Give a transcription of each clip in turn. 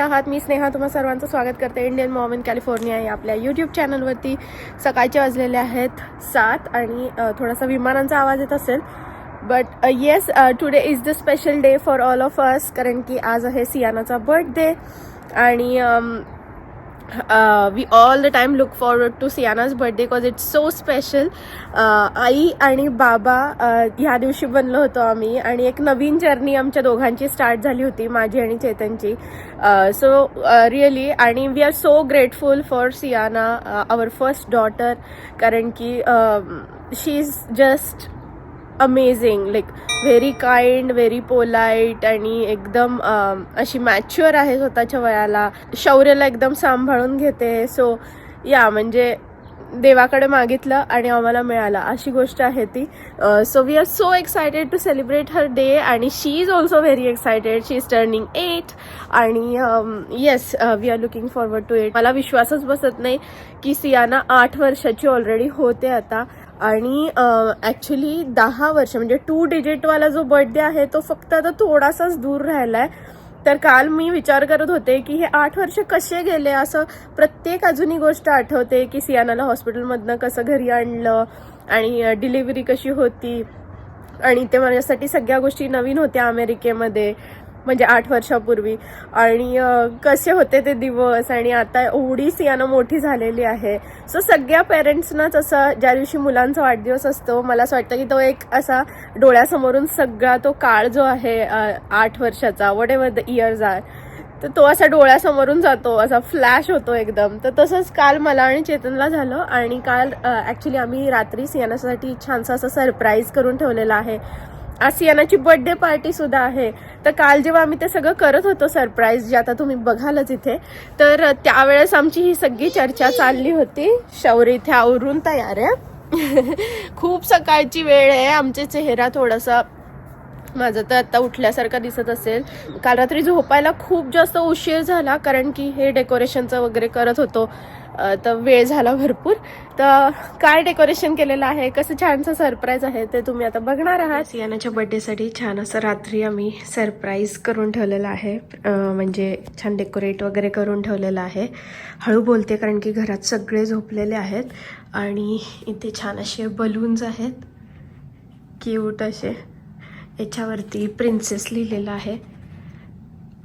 आहात. मी स्नेहा तुम्हा सर्वांचं स्वागत करते. इंडियन मॉम इन कॅलिफोर्निया या आपल्या यूट्यूब चॅनलवरती सकाळचे वाजलेले आहेत सात आणि थोडासा विमानांचा आवाज येत असेल. But yes today is the special day for all of us कारण की आज आहे सियानाचा बर्थडे आणि um, we all the look look to to Siana's because it's it's so special आई आणि बाबा uh, ह्या दिवशी बनलो होतो आम्ही आणि एक नवीन जर्नी आमच्या दोघांची स्टार्ट झाली होती माझी आणि चेतनची. Uh, सो रिअली uh, आणि we are so grateful for Siana our first daughter कारण की she is just amazing like very kind very polite आणि एकदम अशी मॅच्युअर आहे स्वतःच्या वयाला. शौर्यला एकदम सांभाळून घेते. सो या म्हणजे देवाकडे मागितलं आणि आम्हाला मिळालं. अशी गोष्ट आहे ती. So we are so excited to celebrate her day आणि she is also very excited she is turning eight आणि yes we are looking forward to eight मला विश्वासच बसत नाही की सियाना आठ वर्षाची ऑलरेडी होते आता. आणि ॲक्च्युली दहा वर्ष म्हणजे टू डिजिटवाला जो बर्थडे आहे तो फक्त आता थोडासाच दूर राहिला आहे तर काल मी विचार करत होते की हे आठ वर्ष कसे गेले? असं प्रत्येक अजूनही गोष्ट आठवते की सियानाला हॉस्पिटलमधनं कसं घरी आणलं आणि डिलिव्हरी कशी होती. आणि ते माझ्यासाठी सगळ्या गोष्टी नवीन होत्या अमेरिकेमध्ये. म्हणजे आठ वर्षापूर्वी. आणि कसे होते ते दिवस आणि आता एवढी सियाना मोठी झालेली आहे. सो सगळ्या पेरेंट्सनाच असं ज्या दिवशी मुलांचा वाढदिवस असतो मला असं वाटतं की तो एक असा डोळ्यासमोरून सगळा तो काळ जो आहे आठ वर्षाचा whatever the years are तर तो असा डोळ्यासमोरून जातो असा फ्लॅश होतो एकदम. तर तसंच काल मला आणि चेतनला झालं आणि काल ॲक्च्युली आम्ही रात्री सियानासाठी छानसा असं सरप्राईज करून ठेवलेला आहे. आज सियानाची बर्थडे पार्टी सुद्धा आहे. तर काल जेव्हा आम्ही ते सगळं करत होतो सरप्राईज जे आता तुम्ही बघालच इथे तर त्यावेळेस आमची ही सगळी चर्चा चालली होती. शौर्य इथे आवरून तयार आहे. खूप सकाळची वेळ आहे. आमचे चेहरा थोडासा माझं तर आत्ता उठल्यासारखं दिसत असेल. काल रात्री झोपायला खूप जास्त उशीर झाला कारण की हे डेकोरेशनचं वगैरे करत होतो. तर वेळ झाला भरपूर. तर काय डेकोरेशन केलेलं आहे? कसं छानसं सरप्राईज आहे ते तुम्ही आता बघणार आहात. सियानाच्या बर्थडेसाठी छान असं रात्री आम्ही सरप्राईज करून ठेवलेलं आहे. म्हणजे छान डेकोरेट वगैरे करून ठेवलेलं आहे. हळू बोलते कारण की घरात सगळे झोपलेले आहेत. आणि इथे छान असे बलून्स आहेत. क्यूट असे. याच्यावरती प्रिन्सेस लिहिलेलं आहे.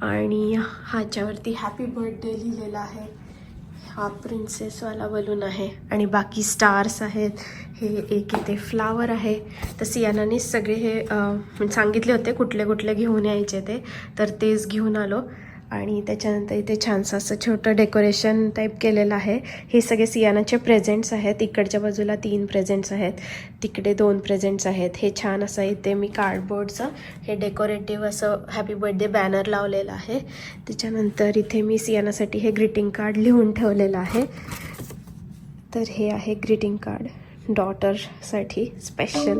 आणि ह्याच्यावरती हॅपी बर्थडे लिहिलेला आहे. हा प्रिन्सेसवाला बलून आहे. आणि बाकी स्टार्स आहेत. हे एक इथे फ्लावर आहे. तर सियानाने सगळे हे सांगितले होते कुठले कुठले घेऊन यायचे ते. तर तेच घेऊन आलो. आणि त्याच्यानंतर इथे छानसं असं छोटं डेकोरेशन टाईप केलेलं आहे. हे सगळे सियानाचे प्रेझेंट्स आहेत. इकडच्या बाजूला तीन प्रेझेंट्स आहेत. तिकडे दोन प्रेझेंट्स आहेत. हे छान असं इथे मी कार्डबोर्डचं हे डेकोरेटिव्ह असं हॅपी बर्थडे बॅनर लावलेलं आहे. त्याच्यानंतर इथे मी सियानासाठी हे ग्रीटिंग कार्ड लिहून ठेवलेलं आहे. तर हे आहे greeting card डॉटरसाठी special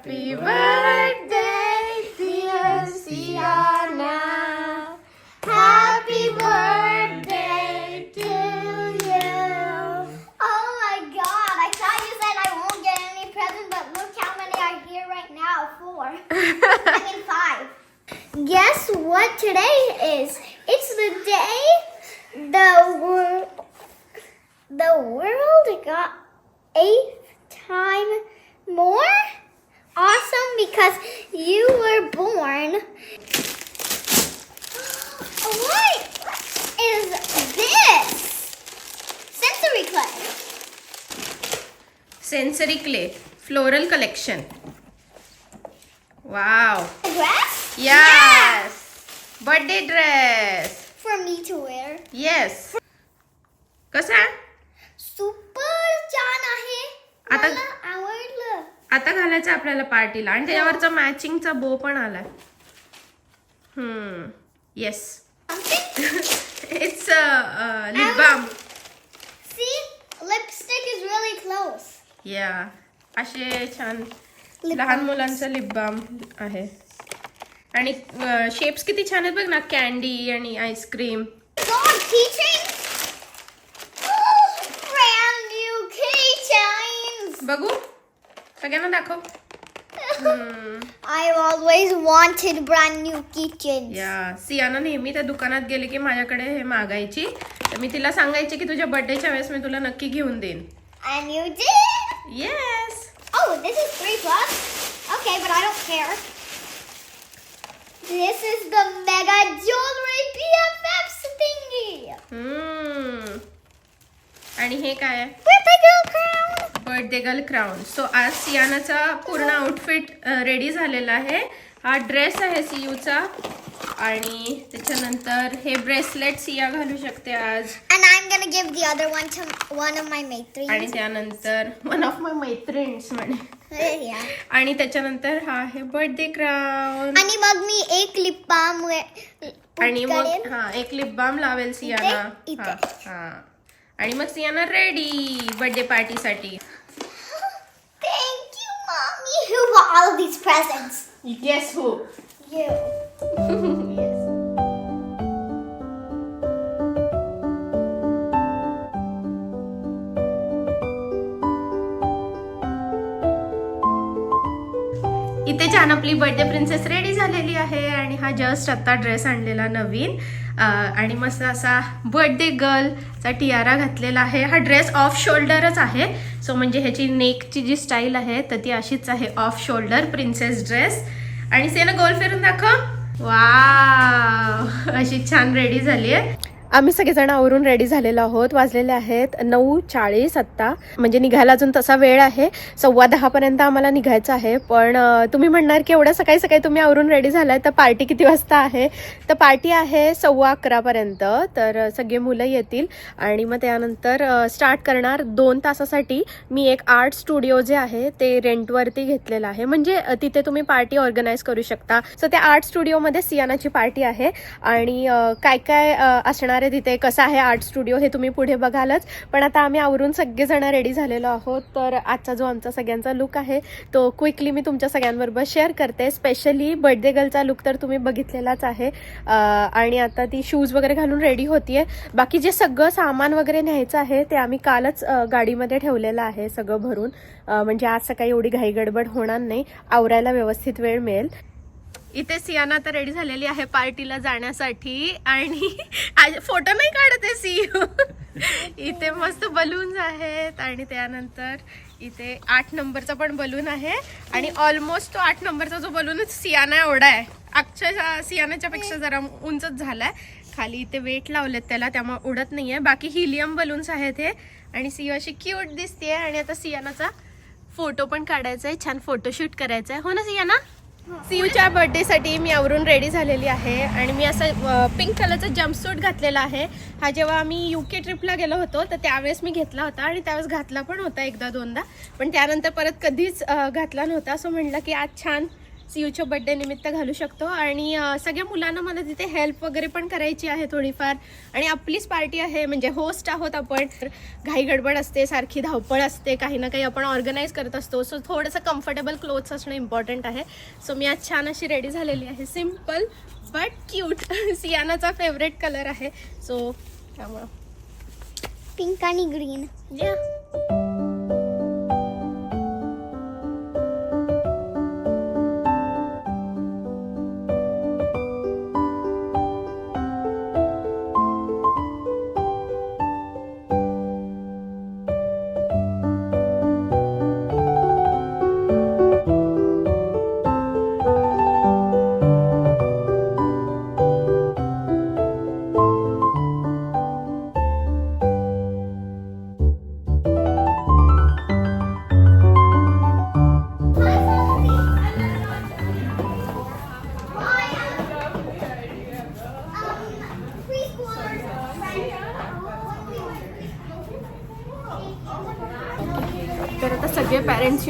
Happy birthday dear Siana happy birthday to you Oh my god, I thought you said I won't get any presents, but look how many are here right now. Four. I mean five. Guess what today is? It's the day the world the world got eight time more awesome because you were born. What is this? Sensory clay. Sensory clay floral collection. Wow. Dress? Yes birthday dress For me to wear. Yes कसा? Super छान आहे. आता घालायचं आपल्याला पार्टीला. आणि त्याच्यावरचा मॅचिंगचा bow पण आलाय. Yes it's lip balm See, lipstick is really close. या. असे छान लहान मुलांचं लिप बाम आहे. आणि शेप्स किती छान आहेत बघ ना. कॅन्डी आणि आईस्क्रीम! बघू. सगळ्यांना दाखव. I've always wanted brand new keychains. या. सियाना नेहमी त्या दुकानात गेली की माझ्याकडे हे मागायची. तर मी तिला सांगायचे की तुझ्या बर्थडेच्या वेळेस मी तुला नक्की घेऊन देईन. And you did! Yes Oh, this is three plus? Okay, but I don't care. This is the Mega Jewelry BFFs thingy! हम्म. आणि हे काय आहे Birthday girl crown! Birthday girl crown so आज सियानाचा पूर्ण आउटफिट रेडी झालेला आहे हा ड्रेस आहे सीयूचा आणि त्याच्यानंतर हे ब्रेसलेट सिया घालू शकते आज And I'm gonna give the other one to one of my matrons. आणि त्यानंतर वन ऑफ माय मैत्रिण्स म्हणे yeah. आणि त्याच्यानंतर हा आहे बर्थडे क्राऊन आणि मग मी एक लिप बाम आणि मग हा एक लिप बाम लावेल सियाना इथे, हा हा आणि मग सियाना रेडी बर्थडे पार्टीसाठी Thank you, mommy. Who bought all these presents? Yes हो You. छान आपली बर्थडे प्रिन्सेस रेडी झालेली आहे आणि हा जस्ट आता ड्रेस आणलेला नवीन. आणि मस्त असा बर्थडे गर्लचा टियारा घातलेला आहे. हा ड्रेस ऑफ शोल्डरच आहे. सो म्हणजे ह्याची नेकची जी स्टाईल आहे तर ती अशीच आहे ऑफ शोल्डर प्रिन्सेस ड्रेस. आणि सेना गोल फिरून दाखव. वा अशी छान रेडी झाली आहे आम्ही सगळेजण आवरून रेडी झालेलो आहोत. वाजलेले आहेत नऊ चाळीस आत्ता. म्हणजे निघायला अजून तसा वेळ आहे. सव्वा दहापर्यंत आम्हाला निघायचं आहे. पण तुम्ही म्हणणार की एवढ्या सकाळी सकाळी तुम्ही आवरून रेडी झालाय. तर पार्टी किती वाजता आहे? तर पार्टी आहे सव्वा अकरापर्यंत तर सगळे मुलं येतील. आणि मग त्यानंतर स्टार्ट करणार दोन तासासाठी. मी एक आर्ट स्टुडिओ जे आहे ते रेंटवरती घेतलेलं आहे. म्हणजे तिथे तुम्ही पार्टी ऑर्गनाईज करू शकता. सो त्या आर्ट स्टुडिओमध्ये सियानाची पार्टी आहे. आणि काय काय असणार असणार आहे तिथे कसं आहे आर्ट स्टुडिओ हे तुम्ही पुढे बघालच. पण आता आम्ही आवरून सगळेजण रेडी झालेलो आहोत. तर आजचा जो आमचा सगळ्यांचा लुक आहे तो क्विकली मी तुमच्या सगळ्यांबरोबर शेअर करते. स्पेशली बर्थडे गर्लचा लुक तर तुम्ही बघितलेलाच आहे. आणि आता ती शूज वगैरे घालून रेडी होतीये. बाकी जे सगळं सामान वगैरे न्यायचं आहे ते आम्ही कालच गाडीमध्ये ठेवलेलं आहे सगळं भरून. म्हणजे आज सकाळी एवढी घाई गडबड होणार नाही. आवरायला व्यवस्थित वेळ मिळेल. इथे सियाना आता रेडी झालेली आहे पार्टीला जाण्यासाठी. आणि आज फोटो नाही काढत आहे सीयू. इथे मस्त बलून्स आहेत आणि त्यानंतर इथे आठ नंबरचा पण बलून आहे. आणि ऑलमोस्ट तो आठ नंबरचा जो बलूनच सियाना एवढा आहे. अक्षरशः सियानाच्या पेक्षा जरा उंचच झालाय. खाली इथे वेट लावलेत त्याला त्यामुळे उडत नाहीये. बाकी हिलियम बलून्स आहेत हे. आणि सिया अशी क्यूट दिसते आणि आता सियानाचा फोटो पण काढायचा आहे छान फोटोशूट करायचा आहे हो ना सियाना? सीयूच्या बर्थडेसाठी मी आवरून रेडी झालेली आहे आणि मी असं पिंक कलरचा जम्पसूट घातलेला आहे. हा जेव्हा आम्ही यू के ट्रिपला गेलो होतो तर त्यावेळेस मी घेतला होता आणि त्यावेळेस घातला पण होता एकदा दोनदा. पण त्यानंतर परत कधीच घातला नव्हता. असं म्हटलं की आज छान सीयूच्या बड्डे निमित्त घालू शकतो. आणि सगळ्या मुलांना मला तिथे हेल्प वगैरे पण करायची आहे थोडीफार. आणि आपलीच पार्टी आहे म्हणजे होस्ट आहोत आपण. तर घाई गडबड असते सारखी धावपळ असते काही ना काही आपण ऑर्गनाईज करत असतो. सो थोडंसं कम्फर्टेबल क्लोथ्स असणं इम्पॉर्टंट आहे. सो मी आज छान अशी रेडी झालेली आहे. सिंपल बट क्यूट सियानाचा फेवरेट कलर आहे. सो त्यामुळं. पिंक आणि ग्रीन या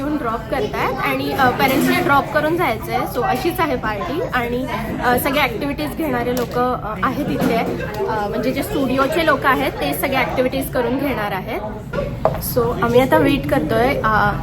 येऊन ड्रॉप करतायत आणि पेरेंट्सला ड्रॉप करून जायचं आहे सो अशीच आहे पार्टी आणि सगळ्या सगळे ॲक्टिव्हिटीज घेणारे लोक आहेत इथे. म्हणजे जे स्टुडिओचे लोक आहेत ते सगळे ॲक्टिव्हिटीज करून घेणार आहेत. सो आम्ही आता वेट करतोय.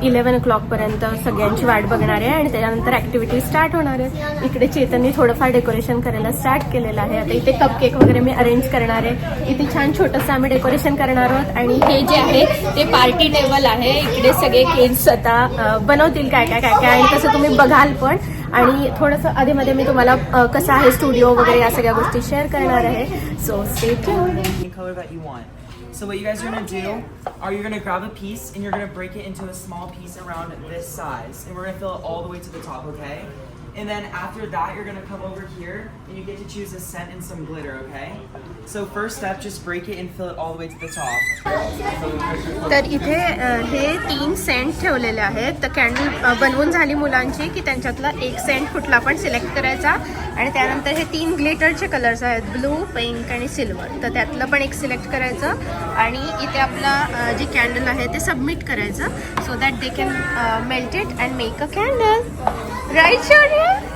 इलेवन ओ क्लॉकपर्यंत सगळ्यांची वाट बघणार आहे आणि त्याच्यानंतर ॲक्टिव्हिटी स्टार्ट होणार आहे इकडे चेतननी थोडंफार डेकोरेशन करायला स्टार्ट केलेलं आहे. आता इथे कप केक वगैरे मी अरेंज करणार आहे. इथे छान छोटंसं आम्ही डेकोरेशन करणार आहोत. आणि हे जे आहे ते पार्टी टेबल आहे. इकडे सगळे केक्स आता बनवतील काय काय काय काय आणि तसं तुम्ही बघाल पण आणि थोडंसं आधीमध्ये मी तुम्हाला अ, कसं आहे स्टुडिओ वगैरे या सगळ्या गोष्टी शेअर करणार आहे so stay tune any color that you want. So what you guys are gonna do are you're gonna grab a piece and you're gonna break it into a small piece around this size, and we're gonna fill it all the way to the top, okay? And then after that, you're gonna come over here and you get to choose a scent and some glitter, okay? So first step, just break it and fill it all the way to the top. तर इथे अ, हे तीन Saint ठेवलेले आहेत. तर candle बनवून झाली मुलांची की त्यांच्यातला एक सेंट कुठला पण सिलेक्ट करायचा. आणि त्यानंतर हे तीन ग्लिटरचे कलर्स आहेत. ब्लू पिंक आणि सिल्वर तर त्यातलं पण एक सिलेक्ट करायचं. आणि इथे आपला अ, जे कॅन्डल आहे ते सबमिट करायचं. So that they can melt it and make a candle right Shaurya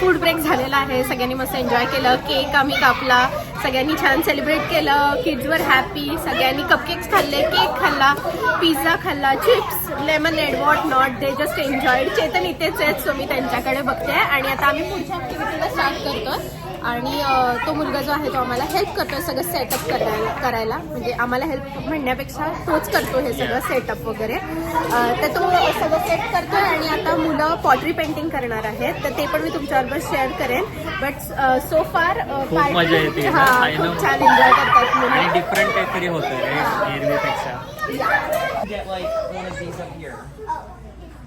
food break झालेला आहे. सगळ्यांनी मस्त एन्जॉय केलं. केक आम्ही कापला. सगळ्यांनी छान सेलिब्रेट केलं. किड्सवर हॅपी सगळ्यांनी कपकेक्स खाल्ले केक खाल्ला पिझ्झा खाल्ला chips lemonade what not they just enjoyed Chetan इथेच आहेत सो मी त्यांच्याकडे बघते. आणि आता आम्ही पुढच्या ॲक्टिव्हिटीला स्टार्ट करतोय. आणि तो मुलगा जो आहे तो आम्हाला हेल्प करतोय सगळं सेटअप करायला करायला. म्हणजे आम्हाला हेल्प म्हणण्यापेक्षा तोच करतो हे सगळं सेटअप वगैरे. तर तो सगळं सेट करतोय आणि आता मुलं पॉटरी पेंटिंग करणार आहेत. तर ते पण मी तुमच्याबरोबर शेअर करेन. बट सो फार खूप मजा येते. ना, हा. खूप छान एन्जॉय करतात मुलं. डिफरंट काहीतरी होतं एरवीपेक्षा Get like one of these up here.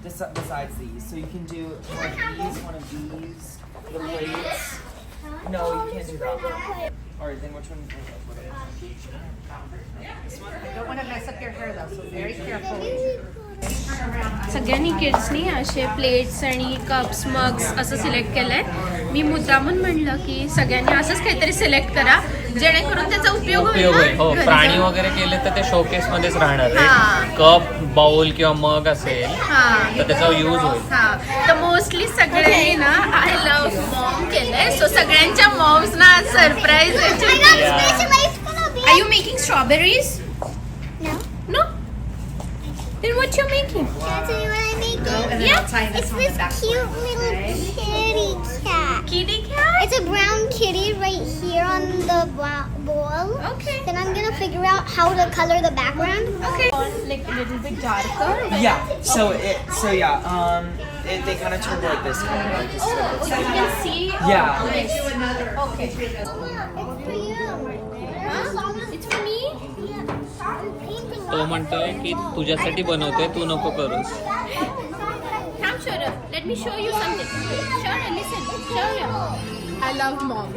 Bes- Besides these, so you can do one of these, one of these, the plates. No, you can't do that. All right, then which one? don't want to mess up your hair though, so very careful. सगळ्यांनी किड्सनी असे plates आणि cups mugs असं select केलंय मी मुद्दामून म्हणलं की सगळ्यांनी असंच काहीतरी सिलेक्ट करा जेणेकरून त्याचा उपयोग होईल उपयोग होईल. ना हो प्राणी. वगैरे केले तर ते शोकेस मध्येच राहणार हा. आहे कप बाउल किंवा मग असेल हा. तर त्याचा यूज होईल. हा. तर मोस्टली सगळ्यांनी ना आय लव्ह मॉम केलंय. सो सगळ्यांच्या मॉम्स ना surprise are you making strawberries Then what you making? Can I tell you what I'm making? and then Yeah, I'll tie this It's on this back. cute little kitty cat. Kitty cat? It's a brown kitty right here on the bra- ball. Okay. Then I'm gonna figure out how to color the background. Okay. Like a little bit darker. Yeah. So it. So yeah. Um. It, they kind of turned like this. Like this Oh, so you can see. Yeah. This. Okay. It's for you. Huh? It's for me. I'm painting तो म्हणतोय की तुझ्यासाठी बनवतोय तू नको करूस Come, Shura. Let me show you something. Shura, listen. Shura. I love mom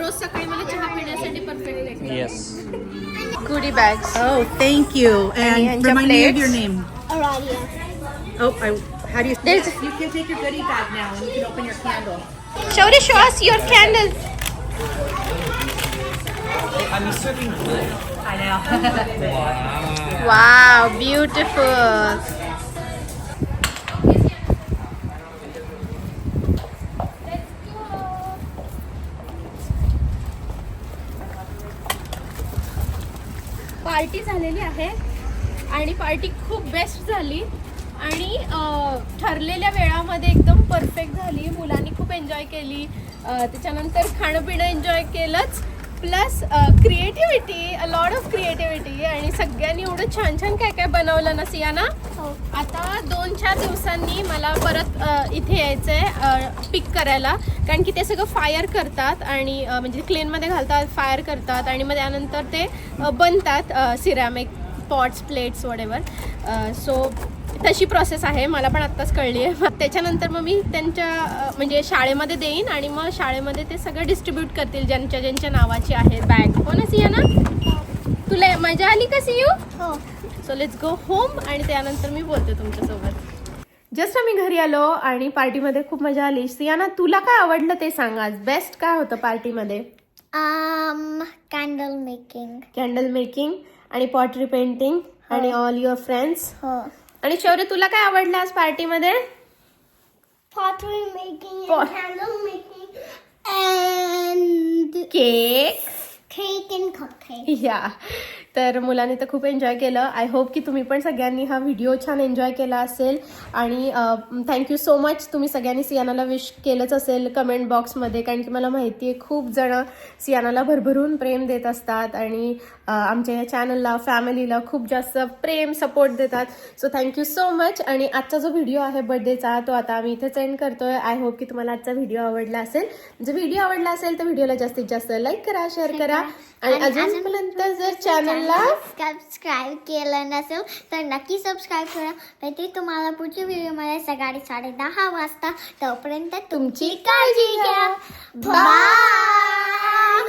रोज सकाळी मला चहा पिण्यासाठी परफेक्ट आहे yes goodie bags Oh, thank you. And And your remind me of plates. your name. Aradia. Oh, I, how do you? There's- You can take your goodie bag now and you can open your candle. Shaurya show us your candle I'm used to it being blue. I know. Wow beautiful party झालेली आहे आणि party खूप best झाली आणि ठरलेल्या वेळामध्ये एकदम perfect झाली. मुलांनी खूप एन्जॉय केली. त्याच्यानंतर खाणं पिणं एन्जॉय केलंच. Plus creativity a lot of creativity आणि सगळ्यांनी एवढं छान छान काय काय बनवलं ना सियाना? आता दोन चार दिवसांनी मला परत अ, इथे यायचं आहे पिक करायला. कारण की ते सगळं फायर करतात आणि अ, म्हणजे क्लेनमध्ये घालतात फायर करतात आणि मग त्यानंतर ते अ, बनतात सिरॅमिक पॉट्स प्लेट्स वडेवर सो तशी प्रोसेस आहे. मला पण आत्ताच कळली आहे. मग त्याच्यानंतर मग मी त्यांच्या म्हणजे शाळेमध्ये देईन आणि मग शाळेमध्ये ते सगळं डिस्ट्रीब्यूट करतील. ज्यांच्या ज्यांच्या नावाची आहे बॅग हो ना सियाना तुला मजा आली का Siyu? Oh. So let's go home आणि त्यानंतर मी बोलते तुमच्यासोबत. जस्ट आम्ही घरी आलो आणि पार्टीमध्ये खूप मजा आली. सियाना तुला काय आवडलं ते सांग आज? बेस्ट काय होतं पार्टीमध्ये? Candle making. कॅन्डल मेकिंग आणि पॉटरी पेंटिंग आणि ऑल युअर फ्रेंड्स. आणि शौर्य तुला काय आवडलं आज पार्टीमध्ये? फॉथ केक या तर मुलांनी तर खूप एन्जॉय केलं. आय होप की तुम्ही पण सगळ्यांनी हा व्हिडिओ छान एन्जॉय केला असेल. आणि थँक्यू सो मच तुम्ही सगळ्यांनी सियानाला विश केलंच असेल कमेंट बॉक्समध्ये कारण की मला माहिती आहे खूप जणं सियानाला भरभरून प्रेम देत असतात. आणि आमच्या या चॅनलला फॅमिलीला खूप जास्त प्रेम सपोर्ट देतात. So thank you so much आणि आजचा जो व्हिडिओ आहे बर्थडेचा तो आता आम्ही इथेच एंड करतोय. आय होप की तुम्हाला आजचा व्हिडिओ आवडला असेल. जर व्हिडिओ आवडला असेल तर व्हिडिओला जास्तीत जास्त लाईक करा शेअर करा. आणि अजूनपर्यंत जर चॅनलला सबस्क्राईब केलं नसेल तर नक्की सबस्क्राईब करा. भेटते तुम्हाला पुढच्या व्हिडिओमध्ये सकाळी साडे दहा वाजता तोपर्यंत तुमची काळजी घ्या. बाय